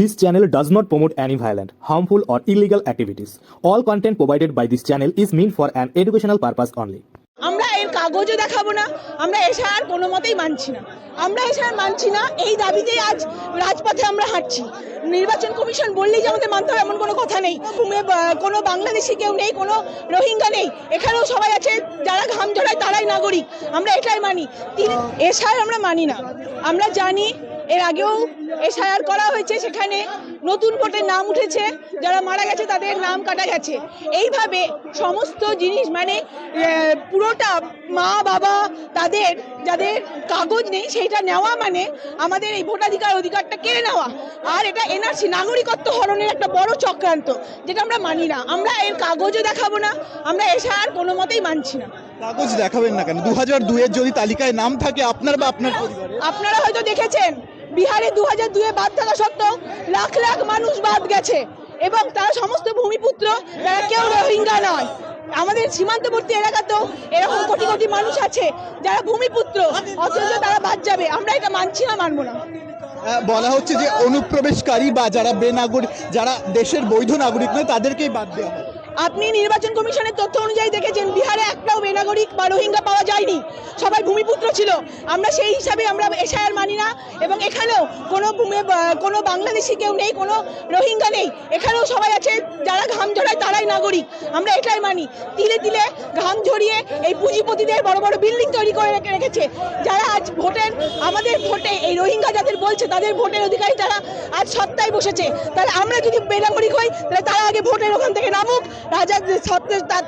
This channel does not promote any violent, harmful, or illegal activities. All content provided by this channel is meant for an educational purpose only. আমরা এর কাগজও দেখাবো না আমরা এশায়ার কোনো মতেই মানছি না। আমরা এশায়ার মানছি না এই দাবিতেই আজ রাজপথে আমরা হাঁটছি। নির্বাচন কমিশন বললেই যে আমাদের মানতে হবে এমন কোনো কথা নেই। কোনো বাংলাদেশি কেউ নেই কোনো রোহিঙ্গা নেই। এখানেও সবাই আছে যারা ঘাম ঝরায় তারাই নাগরিক। আমরা এটাই মানি। এশায়ার আমরা মানি না। আমরা জানি এর আগেও এসআইআর করা হয়েছে সেখানে। নতুন ভোটের নাম উঠেছে যারা মারা গেছে তাদের নাম কাটা গেছে। এইভাবে সমস্ত জিনিস মানে পুরোটা মা বাবা তাদের যাদের কাগজ নেই সেইটা নেওয়া মানে আমাদের এই ভোটাধিকার অধিকারটা কেড়ে নেওয়া। আর এটা এনআরসি নাগরিকত্ব হরণের একটা বড় চক্রান্ত যেটা আমরা মানি না। আমরা এর কাগজও দেখাবো না আমরা এসআইআর কোনো মতেই মানছি না। কাগজ দেখাবেন না কেন? দু হাজার দুয়ের যদি তালিকায় নাম থাকে আপনার বা আপনার আপনারা হয়তো দেখেছেন বিহারে দু হাজার দুয়ে বাদ থাকা সত্ত্বেও লাখ লাখ মানুষ বাদ গেছে। এবং তারা সমস্ত ভূমিপুত্র, তারা কেউ রোহিঙ্গা নয়। আমাদের সীমান্তবর্তী এলাকাতেও এরকম কোটি কোটি মানুষ আছে, যারা ভূমিপুত্র, অথচ তারা বাদ যাবে। আমরা এটা মানছি না, মানবো না। বলা হচ্ছে যে অনুপ্রবেশকারী বা যারা বেনাগরিক, যারা দেশের বৈধ নাগরিক নয়, তাদেরকেই বাদ দেওয়া হবে আপনি নির্বাচন কমিশনের তথ্য অনুযায়ী দেখেছেন, বিহারে একটাও বেনাগরিক বা রোহিঙ্গা পাওয়া যায়নি। সবাই ভূমিপুত্র ছিল। আমরা সেই হিসাবে আমরা এশায়ার মানি না এবং এখানেও কোনো ভূমি কোনো বাংলাদেশি কেউ নেই, কোনো রোহিঙ্গা নেই। এখানেও সবাই আছে, যারা ঘাম ঝরায় তারাই নাগরিক। আমরা এটাই মানি। তিলে তিলে ঘাম ঝরিয়ে এই পুঁজিপতিদের বড় বড় বিল্ডিং তৈরি করে রেখে রেখেছে। যারা আজ ভোটের, আমাদের ভোটে এই রোহিঙ্গা যাদের বলছে, তাদের ভোটের অধিকারী তারা আজ সত্তায় বসেছে। তাহলে আমরা যদি বেনাগরিক হই, তাহলে তারা আগে ভোটের ওখান থেকে নামুক। রাজা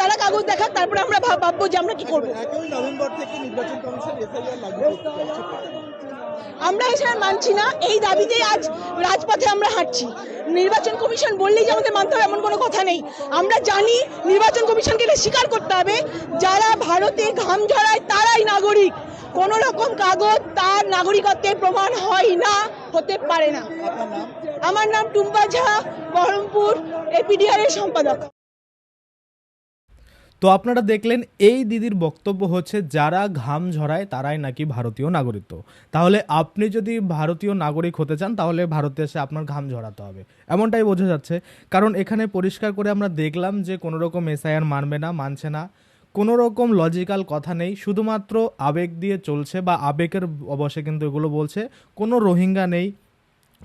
তারা কাগজ দেখাক তারপরে আমরা ভাববো যে আমরা কি করব। নভেম্বর থেকে নির্বাচন কমিশন আমরা এছাড়া মানছি না এই দাবিতেই আজ রাজপথে আমরা হাঁটছি। নির্বাচন কমিশন বললেই যে আমাদের মানতে হবে এমন কোনো কথা নেই। আমরা জানি নির্বাচন কমিশনকে এটা স্বীকার করতে হবে যারা ভারতে ঘাম ঝরায় তারাই নাগরিক। কোনো রকম কাগজ তার নাগরিকত্বের প্রমাণ হয় না হতে পারে না। আমার নাম টুম্পা ঝা বহরমপুর এপিডিআর এর সম্পাদক। তো আপনারা দেখলেন এই দিদির বক্তব্য হচ্ছে, যারা ঘাম ঝরায় তারাই নাকি ভারতীয় নাগরিকত্ব তাহলে আপনি যদি ভারতীয় নাগরিক হতে চান, তাহলে ভারতে এসে আপনার ঘাম ঝরাতে হবে। এমনটাই বোঝা যাচ্ছে। কারণ এখানে পরিষ্কার করে আমরা দেখলাম যে কোনো রকম এসআইআর মানবে না, মানছে না। কোনো রকম লজিক্যাল কথা নেই। শুধুমাত্র আবেগ দিয়ে চলছে বা আবেগের অবশ্যে কিন্তু এগুলো বলছে, কোনো রোহিঙ্গা নেই,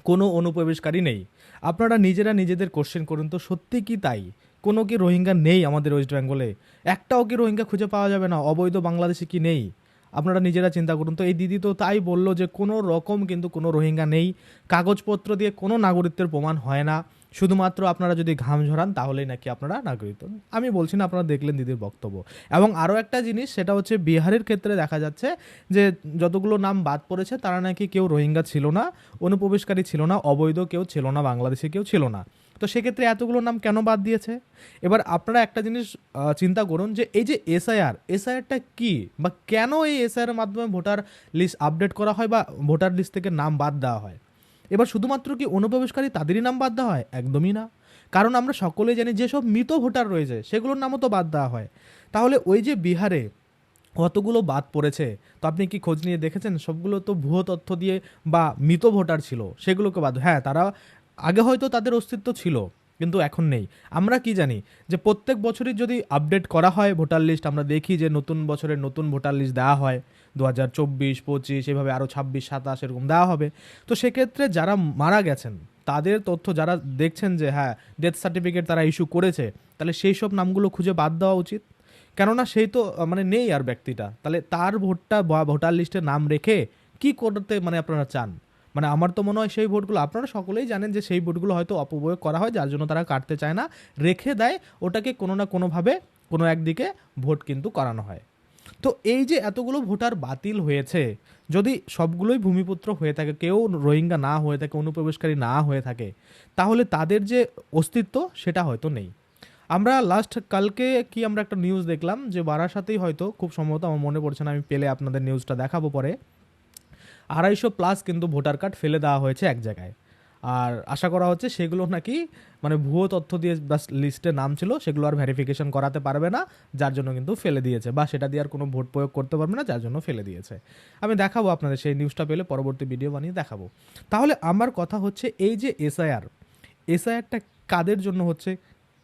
কোনো অনুপ্রবেশকারী নেই। আপনারা নিজেরা নিজেদের কোশ্চেন করুন, তো সত্যি কি তাই? কোনো কি রোহিঙ্গা নেই আমাদের ওয়েস্ট বেঙ্গলে? একটাও কি রোহিঙ্গা খুঁজে পাওয়া যাবে না? অবৈধ বাংলাদেশে কি নেই? আপনারা নিজেরা চিন্তা করুন। তো এই দিদি তো তাই বলল যে কোনো রকম কিন্তু কোনো রোহিঙ্গা নেই। কাগজপত্র দিয়ে কোনো নাগরিকত্বের প্রমাণ হয় না। শুধুমাত্র আপনারা যদি ঘাম ঝরান, তাহলেই নাকি আপনারা নাগরিকত্ব আমি বলছি না আপনারা দেখলেন দিদির বক্তব্য। এবং আরও একটা জিনিস, সেটা হচ্ছে বিহারের ক্ষেত্রে দেখা যাচ্ছে যে যতগুলো নাম বাদ পড়েছে, তারা নাকি কেউ রোহিঙ্গা ছিল না, অনুপ্রবেশকারী ছিল না, অবৈধ কেউ ছিল না, বাংলাদেশে কেউ ছিল না। তো সেক্ষেত্রে এতগুলো নাম কেন বাদ দিয়েছে? এবার আপনারা একটা জিনিস চিন্তা করুন যে এই যে এসআইআর, এসআইআরটা কি বা কেন এই এসআইআর মাধ্যমে ভোটার লিস্ট আপডেট করা হয় বা ভোটার লিস্ট থেকে নাম বাদ দেওয়া হয়? এবার শুধুমাত্র কি অনুপ্রবেশকারী তাদেরই নাম বাদ দেওয়া হয়? একদমই না। কারণ আমরা সকলেই জানি যেসব মৃত ভোটার রয়েছে, সেগুলোর নামও তো বাদ দেওয়া হয়। তাহলে ওই যে বিহারে কতগুলো বাদ পড়েছে, তো আপনি কি খোঁজ নিয়ে দেখেছেন? সবগুলো তো ভুয়ো তথ্য দিয়ে বা মৃত ভোটার ছিল, সেগুলোকে বাদ হ্যাঁ তারা আগে হয়তো তাদের অস্তিত্ব ছিল, কিন্তু এখন নেই। আমরা কি জানি যে প্রত্যেক বছরই যদি আপডেট করা হয় ভোটার লিস্ট, আমরা দেখি যে নতুন বছরের নতুন ভোটার লিস্ট দেওয়া হয় দু হাজার চব্বিশ, পঁচিশ, এভাবে আরও ছাব্বিশ, সাতাশ এরকম দেওয়া হবে। তো সেক্ষেত্রে যারা মারা গেছেন, তাদের তথ্য যারা দেখছেন যে হ্যাঁ ডেথ সার্টিফিকেট তারা ইস্যু করেছে, তাহলে সেই সব নামগুলো খুঁজে বাদ দেওয়া উচিত। কেননা সেই তো মানে নেই আর ব্যক্তিটা। তাহলে তার ভোটটা ভোটার লিস্টে নাম রেখে কি করতে মানে আপনারা চান? মানে আমার তো মনে হয় সেই ভোটগুলো, আপনারা সকলেই জানেন যে সেই ভোটগুলো হয়তো অপব্যয় করা হয়, যার জন্য তারা কাটতে চায় না, রেখে দেয়, ওটাকে কোনো না কোনোভাবে কোনো একদিকে ভোট কিন্তু করানো হয়। তো এই যে এতগুলো ভোটার বাতিল হয়েছে, যদি সবগুলোই ভূমিপুত্র হয়ে থাকে, কেউ রোহিঙ্গা না হয়ে থাকে, অনুপ্রবেশকারী না হয়ে থাকে, তাহলে তাদের যে অস্তিত্ব সেটা হয়তো নেই। আমরা লাস্ট কালকে কি আমরা একটা নিউজ দেখলাম যে বারাসাতেই হয়তো, খুব সম্ভবত আমার মনে পড়ছে না, আমি পেলে আপনাদের নিউজটা দেখাবো পরে। আড়াইশো প্লাস কিন্তু ভোটার কার্ড ফেলে দেওয়া হয়েছে এক জায়গায়। আর আশা করা হচ্ছে সেগুলো নাকি মানে ভুয়ো তথ্য দিয়ে বাস লিস্টে নাম ছিল, সেগুলো আর ভেরিফিকেশন করাতে পারবে না, যার জন্য কিন্তু ফেলে দিয়েছে বা সেটা দিয়ে আর কোনো ভোট প্রয়োগ করতে পারবে না, যার জন্য ফেলে দিয়েছে। আমি দেখাবো আপনাদের সেই নিউজটা পেলে পরবর্তী ভিডিও বানিয়ে দেখাবো। তাহলে আমার কথা হচ্ছে এই যে এসআইআর এসআইআরটা কাদের জন্য হচ্ছে,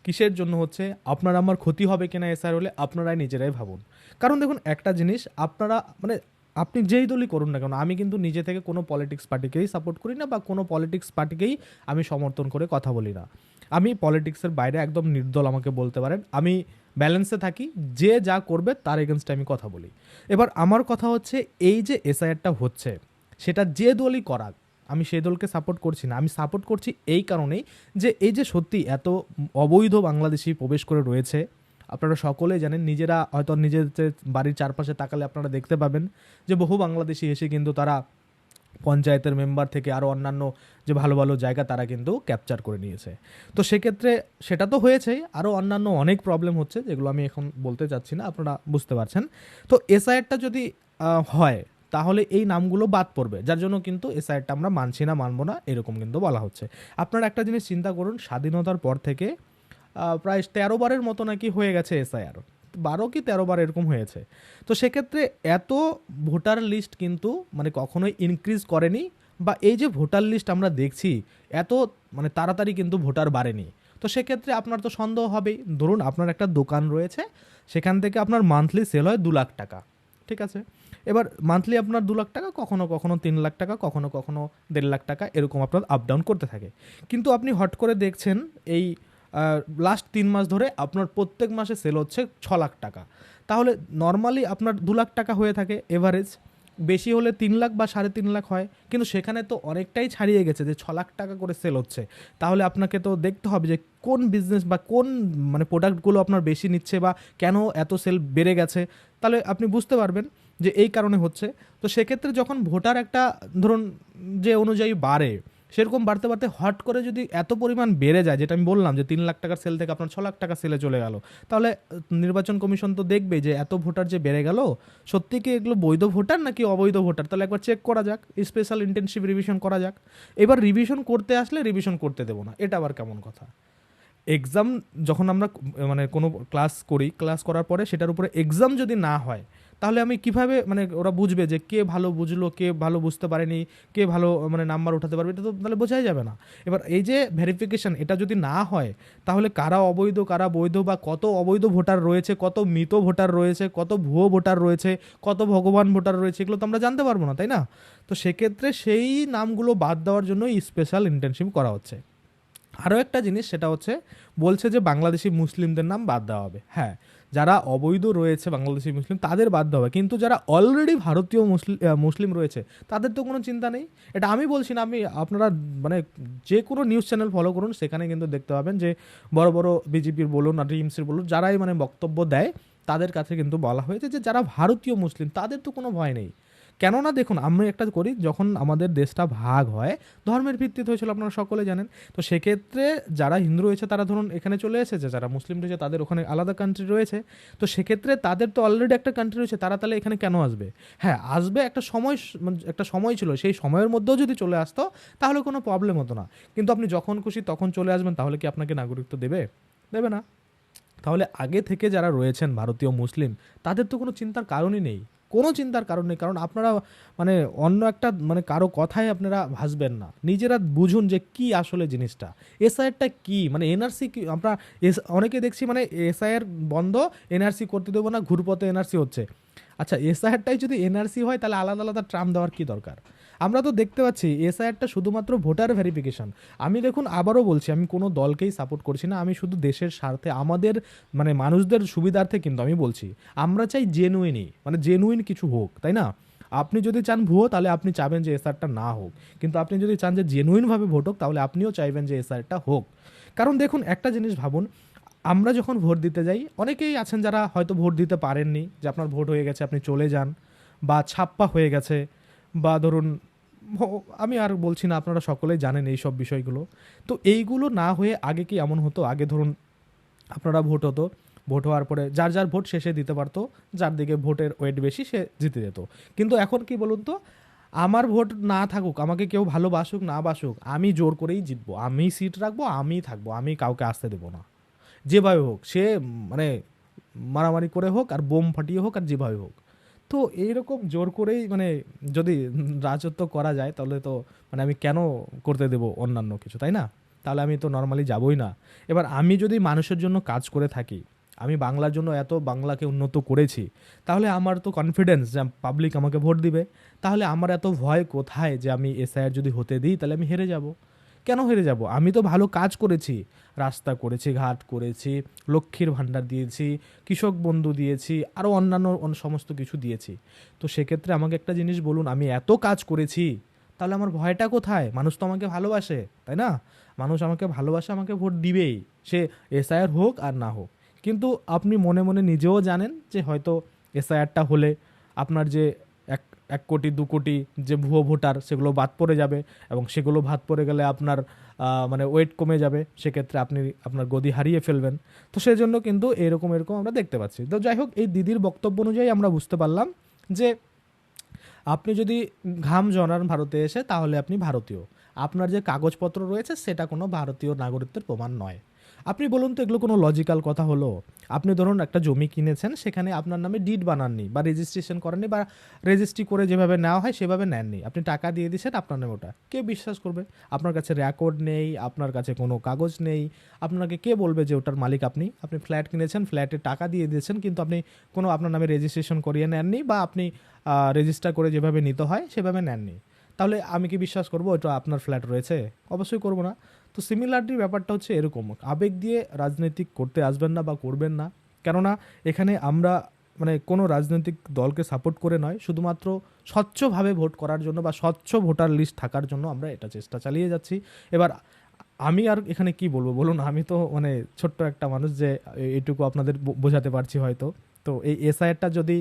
কিসের জন্য হচ্ছে, আপনার আমার ক্ষতি হবে কিনা এসআইআর হলে আপনারাই নিজেরাই ভাবুন। কারণ দেখুন, একটা জিনিস, আপনারা মানে আপনি যেই দলই করুন না কেন, আমি কিন্তু নিজে থেকে কোনো পলিটিক্স পার্টিকেই সাপোর্ট করি না বা কোনো পলিটিক্স পার্টিকেই আমি সমর্থন করে কথা বলি না। আমি পলিটিক্সের বাইরে একদম নির্দল আমাকে বলতে পারেন। আমি ব্যালেন্সে থাকি, যে যা করবে তার এগেনস্টে আমি কথা বলি। এবার আমার কথা হচ্ছে, এই যে এসআইআরটা হচ্ছে, সেটা যে দলই করাক, আমি সেই দলকে সাপোর্ট করছি না। আমি সাপোর্ট করছি এই কারণেই যে, এই যে সত্যি এত অবৈধ বাংলাদেশি প্রবেশ করে রয়েছে আপনারা সকলেই জানেন, নিজেরা হয়তো নিজেদের বাড়ির চারপাশে তাকালে আপনারা দেখতে পাবেন যে বহু বাংলাদেশি এসে কিন্তু তারা পঞ্চায়েতের মেম্বার থেকে আরও অন্যান্য যে ভালো ভালো জায়গা তারা কিন্তু ক্যাপচার করে নিয়েছে। তো সেক্ষেত্রে সেটা তো হয়েছেই আরও অন্যান্য অনেক প্রবলেম হচ্ছে যেগুলো আমি এখন বলতে চাচ্ছি না, আপনারা বুঝতে পারছেন। তো এসআইআরটা যদি হয়, তাহলে এই নামগুলো বাদ পড়বে, যার জন্য কিন্তু এসআইআরটা আমরা মানছি না, মানবো না, এরকম কিন্তু বলা হচ্ছে। আপনারা একটা জিনিস চিন্তা করুন, স্বাধীনতার পর থেকে প্রায় তেরো বারের মতো নাকি হয়ে গেছে এসআইআর। বারো কি তেরো বার এরকম হয়েছে। তো সেক্ষেত্রে এত ভোটার লিস্ট কিন্তু মানে কখনোই ইনক্রিজ করেনি বা এই যে ভোটার লিস্ট আমরা দেখছি, এত মানে তাড়াতাড়ি কিন্তু ভোটার বাড়েনি। তো সেক্ষেত্রে আপনার তো সন্দেহ হবেই। ধরুন আপনার একটা দোকান রয়েছে, সেখান থেকে আপনার মান্থলি সেল হয় দু লাখ টাকা, ঠিক আছে? এবার মান্থলি আপনার দু লাখ টাকা, কখনো কখনো তিন লাখ টাকা, কখনো কখনো দেড় লাখ টাকা, এরকম আপনার আপ ডাউন করতে থাকে। কিন্তু আপনি হট করে দেখছেন এই লাস্ট তিন মাস ধরে আপনার প্রত্যেক মাসে সেল হচ্ছে ছ লাখ টাকা। তাহলে নর্মালি আপনার দু লাখ টাকা হয়ে থাকে এভারেজ বেশি হলে তিন লাখ বা সাড়ে তিন লাখ হয়। কিন্তু সেখানে তো অনেকটাই ছাড়িয়ে গেছে যে ছ লাখ টাকা করে সেল হচ্ছে। তাহলে আপনাকে তো দেখতে হবে যে কোন বিজনেস বা কোন মানে প্রোডাক্টগুলো আপনার বেশি নিচ্ছে বা কেন এত সেল বেড়ে গেছে। তাহলে আপনি বুঝতে পারবেন যে এই কারণে হচ্ছে। তো সেক্ষেত্রে যখন ভোটার একটা ধরুন যে অনুযায়ী বাড়ে সেরকম বাড়তে বাড়তে হট করে যদি এত পরিমাণ বেড়ে যায়, যেটা আমি বললাম যে তিন লাখ টাকার সেল থেকে আপনার ছ লাখ টাকা সেলে চলে গেল, তাহলে নির্বাচন কমিশন তো দেখবে যে এত ভোটার যে বেড়ে গেল, সত্যি কি এগুলো বৈধ ভোটার নাকি অবৈধ ভোটার? তাহলে একবার চেক করা যাক স্পেশাল ইন্টেনসিভ রিভিশন করা যাক। এবার রিভিশন করতে আসলে রিভিশন করতে দেবো না, এটা আবার কেমন কথা? এক্সাম যখন আমরা মানে কোনো ক্লাস করি ক্লাস করার পরে সেটার উপরে এক্সাম যদি না হয় তাহলে আমি কীভাবে মানে ওরা বুঝবে যে কে ভালো বুঝলো, কে ভালো বুঝতে পারেনি, কে ভালো মানে নাম্বার উঠাতে পারবে, এটা তো তাহলে বোঝাই যাবে না। এবার এই যে ভেরিফিকেশন এটা যদি না হয়, তাহলে কারা অবৈধ, কারা বৈধ, বা কত অবৈধ ভোটার রয়েছে, কত মৃত ভোটার রয়েছে, কত ভুয়ো ভোটার রয়েছে, কত ভগবান ভোটার রয়েছে, এগুলো তো আমরা জানতে পারব না, তাই না? তো সেক্ষেত্রে সেই নামগুলো বাদ দেওয়ার জন্য স্পেশাল ইন্টার্নশিপ করা হচ্ছে। আরও একটা জিনিস, সেটা হচ্ছে, বলছে যে বাংলাদেশি মুসলিমদের নাম বাদ দেওয়া হবে। হ্যাঁ যারা অবৈধ রয়েছে বাংলাদেশি মুসলিম, তাদের বাধ্য হবে। কিন্তু যারা অলরেডি ভারতীয় মুসলিম মুসলিম রয়েছে, তাদের তো কোনো চিন্তা নেই। এটা আমি বলছি না, আমি আপনারা মানে যে কোনো নিউজ চ্যানেল ফলো করুন, সেখানে কিন্তু দেখতে পাবেন যে বড় বড় বিজেপির বলুন আর টিএমসির বলুন, যারাই মানে বক্তব্য দেয়, তাদের কাছে কিন্তু বলা হয়েছে যে যারা ভারতীয় মুসলিম, তাদের তো কোনো ভয় নেই। কেননা দেখুন, আমরা একটা করি, যখন আমাদের দেশটা ভাগ হয়, ধর্মের ভিত্তিতে হয়েছিল, আপনারা সকলে জানেন। তো সেক্ষেত্রে যারা হিন্দু রয়েছে, তারা ধরুন এখানে চলে এসেছে, যারা মুসলিম রয়েছে, তাদের ওখানে আলাদা কান্ট্রি রয়েছে। তো সেক্ষেত্রে তাদের তো অলরেডি একটা কান্ট্রি রয়েছে, তারা তাহলে এখানে কেন আসবে? হ্যাঁ আসবে একটা সময় মানে একটা সময় ছিল, সেই সময়ের মধ্যেও যদি চলে আসতো, তাহলে কোনো প্রবলেম হতো না। কিন্তু আপনি যখন খুশি তখন চলে আসবেন, তাহলে কি আপনাকে নাগরিকত্ব দেবে? দেবে না। তাহলে আগে থেকে যারা রয়েছেন, ভারতীয়, মুসলিম, তাদের তো কোনো চিন্তার কারণই নেই। কোনো চিন্তার কারণ নেই, কারণ আপনারা মানে অন্য একটা মানে কারও কথায় আপনারা ভাসবেন না। নিজেরা বুঝুন যে কি আসলে জিনিসটা। এসআইআরটা কি? মানে এনআরসি কি? আমরা অনেকে দেখছি মানে এসআইআর বন্ধ, এনআরসি করতে দেবো না, ঘুরপথে এনআরসি হচ্ছে। আচ্ছা এসআইআরটাই যদি এনআরসি হয়, তাহলে আলাদা আলাদা ট্রাম দেওয়ার কি দরকার? আমরা তো দেখতে পাচ্ছি এসআইআরটা শুধুমাত্র ভোটার ভেরিফিকেশন। আমি দেখুন আবারও বলছি, আমি কোনো দলকেই সাপোর্ট করছি না, আমি শুধু দেশের স্বার্থে, আমাদের মানে মানুষদের সুবিধার্থে কিন্তু আমি বলছি। আমরা চাই জেনুইনই মানে জেনুইন কিছু হোক, তাই না? আপনি যদি চান ভুয়ো, তাহলে আপনি চাবেন যে এসআরটা না হোক। কিন্তু আপনি যদি চান যে জেনুইনভাবে ভোট হোক, তাহলে আপনিও চাইবেন যে এসআরটা হোক। কারণ দেখুন, একটা জিনিস ভাবুন, আমরা যখন ভোট দিতে যাই, অনেকেই আছেন যারা হয়তো ভোট দিতে পারেননি, যে আপনার ভোট হয়ে গেছে, আপনি চলে যান, বা ছাপ্পা হয়ে গেছে, বা ধরুন আমি আর বলছি না, আপনারা সকলেই জানেন এই সব বিষয়গুলো। তো এইগুলো না হয়ে আগে কি এমন হতো? আগে ধরুন, আপনারা ভোট হতো, ভোট হওয়ার পরে যার যার ভোট শেষে দিতে পারতো, যার দিকে ভোটের ওয়েট বেশি সে জিতে যেত। কিন্তু এখন কি বলুন তো, আমার ভোট না থাকুক, আমাকে কেউ ভালোবাসুক, না বাসুক, আমি জোর করেই জিতবো। আমি সিট রাখব, আমি থাকব, আমি কাউকে আসতে দেবো না। যেভাবে হোক, সে মানে মারামারি করে হোক, আর বোম ফাটিয়ে হোক, আর যেভাবে হোক। তো এইরকম জোর করেই মানে যদি রাজত্ব করা যায়, তাহলে তো মানে আমি কেন করতে দেব অন্যান্য কিছু, তাই না? তাহলে আমি তো নর্মালি যাবই না। এবার আমি যদি মানুষের জন্য কাজ করে থাকি, আমি বাংলার জন্য এত বাংলাকে উন্নত করেছি, তাহলে আমার তো কনফিডেন্স যে পাবলিক আমাকে ভোট দিবে। তাহলে আমার এত ভয় কোথায় যে আমি এসআইআর যদি হতে দিই, তাহলে আমি হেরে যাব। কেন হেরে যাব? আমি তো ভালো কাজ করেছি। রাস্তা করেছি, ঘাট করেছি, লক্ষ্মীর ভাণ্ডার দিয়েছি, কৃষক বন্ধু দিয়েছি আরও অন্যান্য অন্য সমস্ত কিছু দিয়েছি। তো সেক্ষেত্রে আমাকে একটা জিনিস বলুন, আমি এত কাজ করেছি, তাহলে আমার ভয়টা কোথায়? মানুষ তো আমাকে ভালোবাসে, তাই না? মানুষ আমাকে ভালোবাসে, আমাকে ভোট দিবেই। সে এসআইআর হোক আর না হোক। কিন্তু আপনি মনে মনে নিজেও জানেন যে হয়তো এসআইআরটা হলে আপনার যে এক কোটি, দু কোটি যে ভুয়ো ভোটার সেগুলো বাদ পড়ে যাবে এবং সেগুলো বাদ পড়ে গেলে আপনার মানে ওয়েট কমে যাবে, সেক্ষেত্রে আপনি আপনার গদি হারিয়ে ফেলবেন। তো সেজন্য কিন্তু এরকম এরকম আমরা দেখতে পাচ্ছি। তো যাই হোক, এই দিদির বক্তব্য অনুযায়ী আমরা বুঝতে পারলাম যে আপনি যদি ঘাম জনান ভারতে এসে, তাহলে আপনি ভারতীয়। আপনার যে কাগজপত্র রয়েছে, সেটা কোনো ভারতীয় নাগরিকত্বের প্রমাণ নয়। আপনি বলুন তো, এগুলো কোনো লজিক্যাল কথা হলো? আপনি ধরুন একটা জমি কিনেছেন, সেখানে আপনার নামে ডিড বানাননি বা রেজিস্ট্রেশন করেননি বা রেজিস্ট্রি করে যেভাবে নেওয়া হয় সেভাবে নেননি। আপনি টাকা দিয়ে দিয়েছেন, আপনার নামে ওটা। কে বিশ্বাস করবে। আপনার কাছে রেকর্ড নেই, আপনার কাছে কোনো কাগজ নেই। আপনাকে কে বলবে যে ওটার মালিক আপনি? আপনি ফ্ল্যাট কিনেছেন ফ্ল্যাটে টাকা দিয়ে দিয়েছেন, কিন্তু আপনি কোনো আপনার নামে রেজিস্ট্রেশন করিয়ে নেননি বা আপনি রেজিস্টার করে যেভাবে নিতে হয় সেভাবে নেননি। তাহলে আমি কি বিশ্বাস করব, ওটা আপনার ফ্ল্যাট রয়েছে? অবশ্যই করব না। তো সিমিলারিটির ব্যাপারটা হচ্ছে এরকম। আবেগ দিয়ে রাজনৈতিক করতে আসবেন না বা করবেন না। কেননা এখানে আমরা মানে কোনো রাজনৈতিক দলকে সাপোর্ট করে নয়, শুধুমাত্র স্বচ্ছভাবে ভোট করার জন্য বা স্বচ্ছ ভোটার লিস্ট থাকার জন্য আমরা এটা চেষ্টা চালিয়ে যাচ্ছি। এবার আমি আর এখানে কি বলব? বলুন, আমি তো মানে ছোট্ট একটা মানুষ যে এ- এইটুকু আপনাদের বোঝাতে পারছি হয়তো। তো এই এসআইআরটা যদি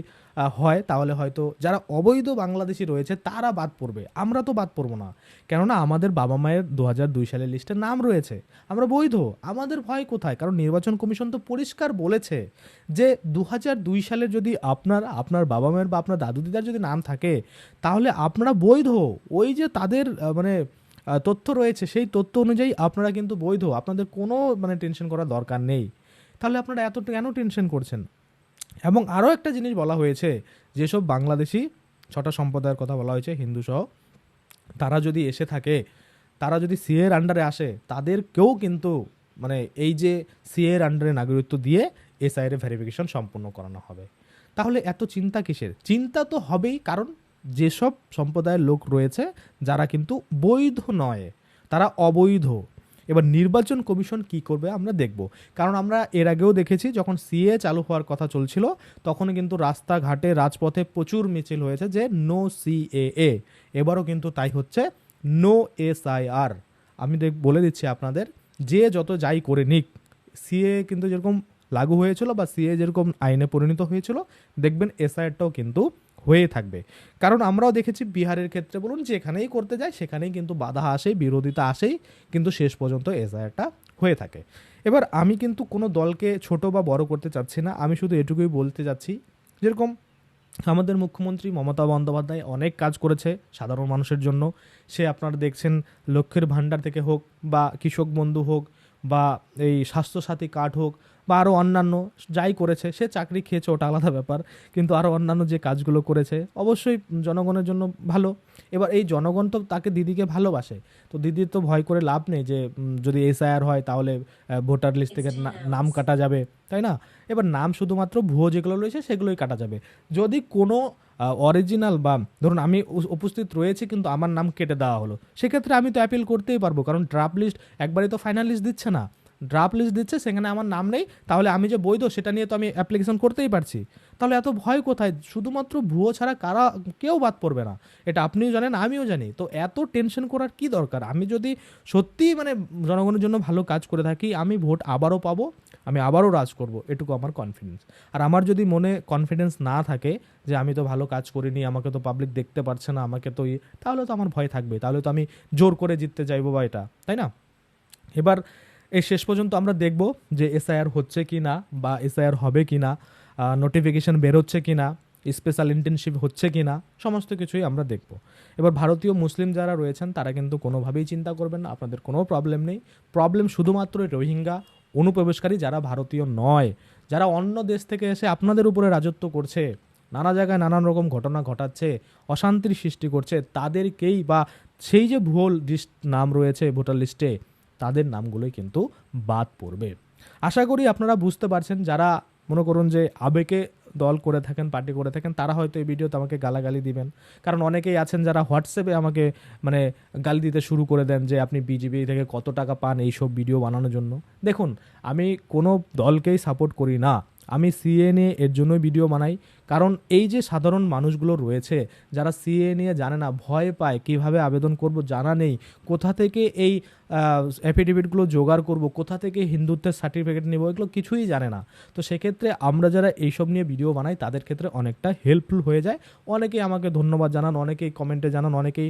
হয়, তাহলে হয়তো যারা অবৈধ বাংলাদেশি রয়েছে, তারা বাদ পড়বে। আমরা তো বাদ পড়ব না। কেননা আমাদের বাবা মায়ের দু দুই সালের লিস্টে নাম রয়েছে। আমরা বৈধ। আমাদের ভয় কোথায়? কারণ নির্বাচন কমিশন তো পরিষ্কার বলেছে যে দু দুই সালে যদি আপনার আপনার বাবা মায়ের বা আপনার দাদু দিদার যদি নাম থাকে, তাহলে আপনারা বৈধ। ওই যে তাদের মানে তথ্য রয়েছে, সেই তথ্য অনুযায়ী আপনারা কিন্তু বৈধ। আপনাদের কোনো মানে টেনশন করার দরকার নেই। তাহলে আপনারা এত, কেন টেনশন করছেন? এবং আরও একটা জিনিস বলা হয়েছে, যেসব বাংলাদেশি ছটা সম্প্রদায়ের কথা বলা হয়েছে, হিন্দু সহ, তারা যদি এসে থাকে, তারা যদি সিএর আন্ডারে আসে, তাদেরকেও কিন্তু মানে এই যে সিএর আন্ডারে নাগরিকত্ব দিয়ে এসআইয়ের ভেরিফিকেশন সম্পূর্ণ করানো হবে। তাহলে এত চিন্তা কিসের? চিন্তা তো হবেই, কারণ যেসব সম্প্রদায়ের লোক রয়েছে, যারা কিন্তু বৈধ নয়, তারা অবৈধ। এবার নির্বাচন কমিশন কি করবে আমরা দেখব। কারণ আমরা এর আগেও দেখেছি, যখন সিএ চালু হওয়ার কথা চলছিল, তখন কিন্তু রাস্তাঘাটে, রাজপথে প্রচুর মিছিল হয়েছে যে, নো সিএএ। এবারও কিন্তু তাই হচ্ছে, নো এসআইআর। আমি বলে দিচ্ছি আপনাদের, যে যত যাই করে নিক, সিএ কিন্তু যেরকম লাগু হয়েছিল বা সিএ যেরকম আইনে পরিণত হয়েছিল, দেখবেন এসআইআরটাও কিন্তু হয়ে থাকবে। কারণ আমরাও দেখেছি বিহারের ক্ষেত্রে বলুন, যেখানেই করতে যায় সেখানেই কিন্তু বাধা আসেই বিরোধিতা আসেই কিন্তু শেষ পর্যন্ত এসআইআরটা হয়ে থাকে। এবার আমি কিন্তু কোনো দলকে ছোট বা বড় করতে চাচ্ছি না, আমি শুধু এটুকুই বলতে যাচ্ছি যেরকম আমাদের মুখ্যমন্ত্রী মমতা বন্দ্যোপাধ্যায় অনেক কাজ করেছে সাধারণ মানুষের জন্য। সে আপনারা দেখছেন লক্ষ্যের ভাণ্ডার থেকে হোক বা কৃষক বন্ধু হোক বা এই স্বাস্থ্যসাথী কার্ড হোক বা আরও অন্যান্য যাই করেছে সে চাকরি খেয়েছে ওটা আলাদা ব্যাপার। কিন্তু আরও অন্যান্য যে কাজগুলো করেছে অবশ্যই জনগণের জন্য ভালো। এবার এই জনগণ তো তাকে দিদিকে ভালোবাসে। তো দিদির তো ভয় করে লাভ নেই যে যদি এসআইআর হয় তাহলে ভোটার লিস্ট থেকে না- নাম কাটা যাবে তাই না? এবার নাম শুধুমাত্র ভুয়ো যেগুলো রয়েছে সেগুলোই কাটা যাবে। যদি কোনো অরিজিনাল বা ধরুন, আমি উপস্থিত রয়েছি, কিন্তু আমার নাম কেটে দেওয়া হলো। সেক্ষেত্রে আমি তো অ্যাপিল করতেই পারব, কারণ ড্রাফট লিস্ট একবারই তো ফাইনাল লিস্ট দিচ্ছে না। ড্রাফট লিস্ট দিচ্ছে, সেখানে আমার নাম নেই, তাহলে আমি যে বৈধ সেটা নিয়ে তো আমি অ্যাপ্লিকেশন করতেই পারছি। তাহলে এত ভয় কোথায়? শুধুমাত্র ভুয়ো ছাড়া কারা, কেউ বাদ পড়বে না। এটা আপনিও জানেন, আমিও জানি। তো এত টেনশন করার কি দরকার? আমি যদি সত্যিই মানে জনগণের জন্য ভালো কাজ করে থাকি, আমি ভোট আবারও পাবো, আমি আবারও রাজ করব, এটুকু আমার কনফিডেন্স আর আমার যদি মনে কনফিডেন্স না থাকে যে আমি তো ভালো কাজ করিনি, আমাকে তো পাবলিক দেখতে পারছে না, আমাকে তো তাহলে তো আমার ভয় থাকবে তাহলে তো আমি জোর করে জিততে চাইব বা এটা, তাই না? এবার এই শেষ পর্যন্ত আমরা দেখব যে এসআইআর হচ্ছে কি না বা এসআইআর হবে কি না নোটিফিকেশন বেরোচ্ছে কি না স্পেশাল ইন্টার্নশিপ হচ্ছে কি না সমস্ত কিছুই আমরা দেখব। এবার ভারতীয় মুসলিম যারা রয়েছেন, তারা কিন্তু কোনোভাবেই চিন্তা করবেন না, আপনাদের কোনো প্রবলেম নেই। প্রবলেম শুধুমাত্র রোহিঙ্গা অনুপ্রবেশকারী যারা ভারতীয় নয়, যারা অন্য দেশ থেকে এসে আপনাদের উপরে রাজত্ব করছে, নানা জায়গায় নানান রকম ঘটনা ঘটাচ্ছে, অশান্তির সৃষ্টি করছে, তাদেরকেই বা সেই যে ভুল লিস্ট নাম রয়েছে ভোটার লিস্টে তাদের নামগুলোই কিন্তু বাদ পড়বে। আশা করি আপনারা বুঝতে পারছেন, যারা মনে করুন যে আবেগে দল করে থাকেন, পার্টি করে থাকেন, তারা হয়তো এই ভিডিওতে আমাকে গালাগালি দিবেন। কারণ অনেকেই আছেন যারা হোয়াটসঅ্যাপে আমাকে মানে গালি দিতে শুরু করে দেন যে আপনি বিজেপি থেকে কত টাকা পান এইসব ভিডিও বানানোর জন্য। দেখুন, আমি কোনো দলকেই সাপোর্ট করি না। আমি সিএ নিয়ে এর জন্যই ভিডিও বানাই। কারণ এই যে সাধারণ মানুষগুলো রয়েছে যারা সিএ নিয়ে জানে না ভয় পায় কীভাবে আবেদন করব জানা নেই কোথা থেকে এই অ্যাফিডেভিটগুলো জোগাড় করব কোথা থেকে হিন্দুত্বের সার্টিফিকেট নেব এগুলো কিছুই জানে না। তো সেক্ষেত্রে আমরা যারা এইসব নিয়ে ভিডিও বানাই তাদের ক্ষেত্রে অনেকটা হেল্পফুল হয়ে যায়। অনেকেই আমাকে ধন্যবাদ জানান অনেকেই কমেন্টে জানান অনেকেই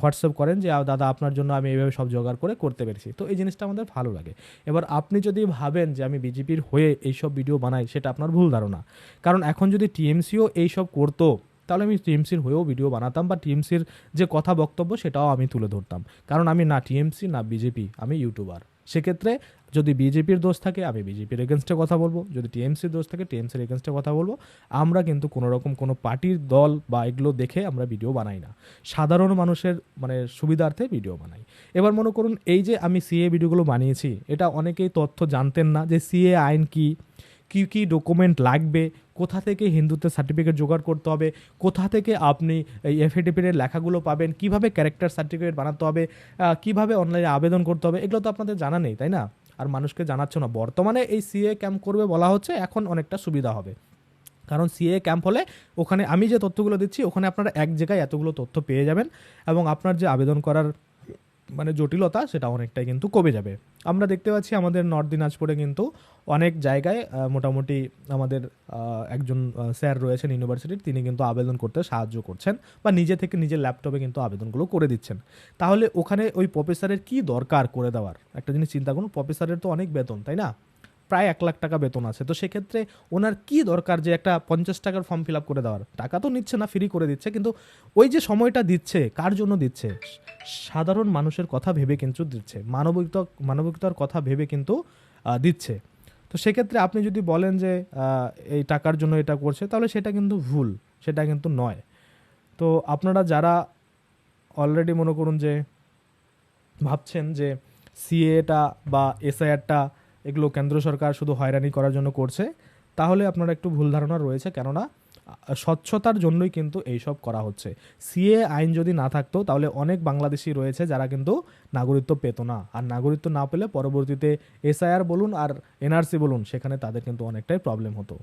হোয়াটসঅ্যাপ করেন যে "আ, দাদা আপনার জন্য আমি এইভাবে সব জোগাড় করে করতে পেরেছি। তো এই জিনিসটা আমাদের ভালো লাগে। এবার আপনি যদি ভাবেন যে আমি বিজেপির হয়ে এইসব ভিডিও বানাই সেটা আপনার ভুল ধারণা। কারণ এখন যদি টিএমসিও এইসব করতো, তাহলে আমি টিএমসির হয়েও ভিডিও বানাতাম বা টিএমসির যে কথা বক্তব্য সেটাও আমি তুলে ধরতাম। কারণ আমি না টিএমসি, না বিজেপি, আমি ইউটিউবার। সেক্ষেত্রে যদি বিজেপির দোষ থাকে, আমি বিজেপির এগেনস্টে কথা বলব। যদি টিএমসির দোষ থাকে, টিএমসির এগেনস্টে কথা বলব। আমরা কিন্তু কোনো রকম কোনো পার্টির দল বা এগুলো দেখে আমরা ভিডিও বানাই না। সাধারণ মানুষের মানে সুবিধার্থে ভিডিও বানাই। এবার মনে করুন, এই যে আমি সিএ ভিডিওগুলো বানিয়েছি, এটা অনেকেই তথ্য জানতেন না যে সিএ আইন কি, কী কী ডকুমেন্ট লাগবে কোথা থেকে হিন্দুত্বের সার্টিফিকেট জোগাড় করতে হবে? কোথা থেকে আপনি এই এফিডেভিটের লেখাগুলো পাবেন? কীভাবে ক্যারেক্টার সার্টিফিকেট বানাতে হবে? কীভাবে অনলাইনে আবেদন করতে হবে? এগুলো তো আপনাদের জানা নেই, তাই না? আর মানুষকে জানাচ্ছ না। বর্তমানে এই সিএ ক্যাম্প করবে বলা হচ্ছে, এখন অনেকটা সুবিধা হবে। কারণ সিএ ক্যাম্প হলে ওখানে আমি যে তথ্যগুলো দিচ্ছি, ওখানে আপনারা এক জায়গায় এতগুলো তথ্য পেয়ে যাবেন এবং আপনার যে আবেদন করার মানে জটিলতা সেটা অনেকটাই কিন্তু কমে যাবে। আমরা দেখতে পাচ্ছি আমাদের নর্থ দিনাজপুরে কিন্তু অনেক জায়গায় মোটামুটি আমাদের একজন স্যার রয়েছেন ইউনিভার্সিটির, তিনি কিন্তু আবেদন করতে সাহায্য করছেন বা নিজে থেকে নিজের ল্যাপটপে কিন্তু আবেদনগুলো করে দিচ্ছেন। তাহলে ওখানে ওই প্রফেসরের কি দরকার করে দেওয়ার? একটা জিনিস চিন্তা করুন, প্রফেসরের তো অনেক বেতন, তাই না? প্রায় এক লাখ টাকা বেতন আছে। তো সেক্ষেত্রে ওনার কি দরকার যে একটা পঞ্চাশ টাকার ফর্ম ফিল আপ করে দেওয়ার? টাকা তো নিচ্ছে না ফ্রি করে দিচ্ছে। কিন্তু ওই যে সময়টা দিচ্ছে, কার জন্য দিচ্ছে? সাধারণ মানুষের কথা ভেবে কিন্তু দিচ্ছে। মানবিকতা, মানবিকতার কথা ভেবে কিন্তু দিচ্ছে। তো সেক্ষেত্রে আপনি যদি বলেন যে এই টাকার জন্য এটা করছে, তাহলে সেটা কিন্তু ভুল, সেটা কিন্তু নয়। তো আপনারা যারা অলরেডি মনে করুন যে, ভাবছেন যে সিএটা বা এসআইআরটা এগুলো কেন্দ্র সরকার শুধু হয়রানি করার জন্য করছে, তাহলে আপনার একটু ভুল ধারণা রয়েছে, কেননা স্বচ্ছতার জন্যই কিন্তু এইসব করা হচ্ছে। সিএ আইন যদি না থাকতো, তাহলে অনেক বাংলাদেশি রয়েছে যারা কিন্তু নাগরিকত্ব পেত না। আর নাগরিকত্ব না পেলে পরবর্তীতে এসআইআর বলুন আর এনআরসি বলুন, সেখানে তাদের কিন্তু অনেকটাই প্রবলেম হতো।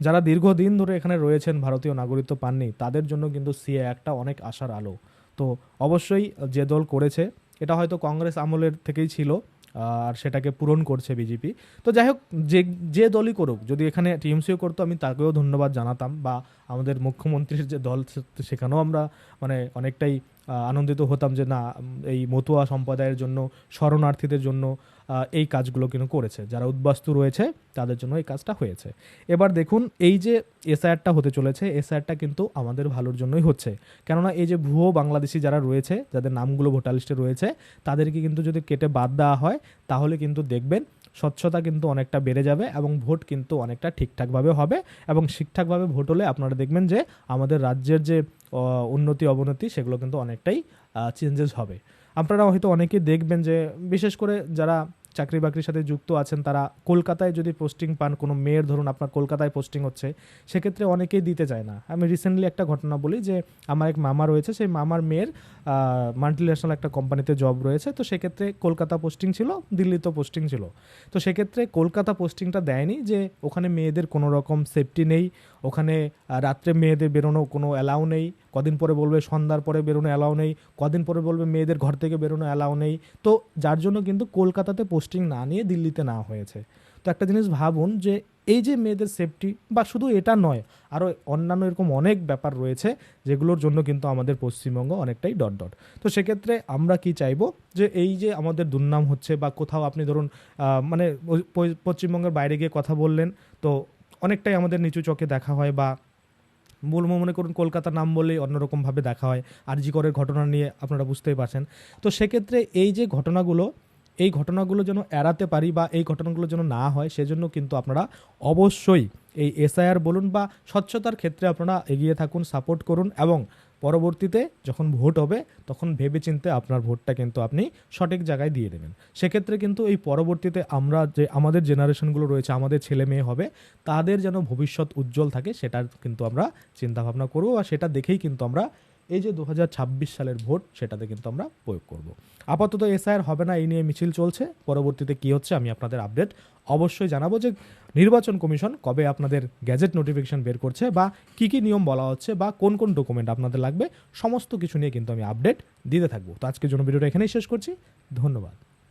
যারা দীর্ঘদিন ধরে এখানে রয়েছেন, ভারতীয় নাগরিকত্ব পাননি, তাদের জন্য কিন্তু সিএ একটা অনেক আশার আলো। তো অবশ্যই যে দল করেছে, এটা হয়তো কংগ্রেস আমলের থেকেই ছিল আর সেটাকে পূরণ করছে বিজেপি। তো যাই হোক, যে যে দলই করুক, যদি এখানে টিএমসিও করতো, আমি তাকেও ধন্যবাদ জানাতাম বা আমাদের মুখ্যমন্ত্রীর যে দল সেখানেও আমরা মানে অনেকটাই আনন্দিত হতাম যে না এই মতুয়া সম্প্রদায়ের জন্য, শরণার্থীদের জন্য এই কাজগুলো কিন্তু করেছে। যারা উদ্বাস্তু রয়েছে, তাদের জন্য এই কাজটা হয়েছে। এবার দেখুন, এই যে এসআইআরটা হতে চলেছে, এসআইআরটা কিন্তু আমাদের ভালোর জন্যই হচ্ছে। কেননা এই যে ভুয়ো বাংলাদেশি যারা রয়েছে, যাদের নামগুলো ভোটার লিস্টে রয়েছে, তাদেরকে কিন্তু যদি কেটে বাদ দেওয়া হয়, তাহলে কিন্তু দেখবেন স্বচ্ছতা কিন্তু অনেকটা বেড়ে যাবে এবং ভোট কিন্তু অনেকটা ঠিকঠাকভাবে হবে এবং ঠিকঠাকভাবে ভোট হলে আপনারা দেখবেন যে আমাদের রাজ্যের যে উন্নতি, অবনতি সেগুলো কিন্তু অনেকটাই চেঞ্জেস হবে। আপনারা হয়তো অনেকেই দেখবেন যে, বিশেষ করে যারা চাকরি বাকরির সাথে যুক্ত আছেন, তারা কলকাতায় যদি পোস্টিং পান, কোনো মেয়ের ধরুন, আপনার কলকাতায় পোস্টিং হচ্ছে, সেক্ষেত্রে অনেকেই দিতে চায় না। আমি রিসেন্টলি একটা ঘটনা বলি যে, আমার এক মামা রয়েছে, সেই মামার মেয়ের মাল্টি ন্যাশনাল একটা কোম্পানিতে জব রয়েছে, তো সেক্ষেত্রে কলকাতা পোস্টিং ছিল দিল্লিতেও পোস্টিং ছিল। তো সেক্ষেত্রে কলকাতা পোস্টিংটা দেয়নি যে, ওখানে মেয়েদের কোনো রকম সেফটি নেই ওখানে রাত্রে মেয়েদের বেরোনো কোনো অ্যালাউ নেই। কদিন পরে বলবে সন্ধ্যার পরে বেরোনো অ্যালাউ নেই। কদিন পরে বলবে মেয়েদের ঘর থেকে বেরোনো অ্যালাউ নেই। তো যার জন্য কিন্তু কলকাতাতে পোস্টিং না নিয়ে দিল্লিতে না হয়েছে। তো একটা জিনিস ভাবুন যে এই যে মেয়েদের সেফটি, বা শুধু এটা নয়, আরও অন্যান্য এরকম অনেক ব্যাপার রয়েছে, যেগুলোর জন্য কিন্তু আমাদের পশ্চিমবঙ্গ অনেকটাই ডট ডট। তো সেক্ষেত্রে আমরা কি চাইব? যে এই যে আমাদের দুর্নাম হচ্ছে, বা কোথাও আপনি ধরুন মানে পশ্চিমবঙ্গের বাইরে গিয়ে কথা বললেন, তো অনেকটাই আমাদের নিচু চোখে দেখা হয় বা মূল মনে করুন কলকাতার নাম বলেই অন্যরকমভাবে দেখা হয় আর জি করের ঘটনা নিয়ে আপনারা বুঝতেই পারছেন। তো সেক্ষেত্রে এই যে ঘটনাগুলো, এই ঘটনাগুলো যেন এড়াতে পারি বা এই ঘটনাগুলো যেন না হয়, সেজন্য কিন্তু আপনারা অবশ্যই এই এসআইআর বলুন বা স্বচ্ছতার ক্ষেত্রে আপনারা এগিয়ে থাকুন, সাপোর্ট করুন এবং পরবর্তীতে যখন ভোট হবে, তখন ভেবেচিন্তে আপনার ভোটটা কিন্তু আপনি সঠিক জায়গায় দিয়ে দেবেন। সেক্ষেত্রে কিন্তু এই পরবর্তীতে আমরা যে, আমাদের জেনারেশনগুলো রয়েছে, আমাদের ছেলে মেয়ে হবে, তাদের যেন ভবিষ্যৎ উজ্জ্বল থাকে, সেটার কিন্তু আমরা চিন্তাভাবনা করব আর সেটা দেখেই কিন্তু আমরা এই যে দু হাজার ছাব্বিশ সালের ভোট, সেটাতে কিন্তু আমরা প্রয়োগ করব। আপাতত এসআইআর হবে না, এই নিয়ে মিছিল চলছে। পরবর্তীতে কি হচ্ছে, আমি আপনাদের আপডেট অবশ্যই জানাব যে নির্বাচন কমিশন কবে আপনাদের গ্যাজেট নোটিফিকেশন বের করছে বা কি কি নিয়ম বলা হচ্ছে বা কোন কোন ডকুমেন্ট আপনাদের লাগবে, সমস্ত কিছু নিয়ে কিন্তু আমি আপডেট দিতে থাকব। তো আজকের জন্য ভিডিওটা এখানেই শেষ করছি। ধন্যবাদ।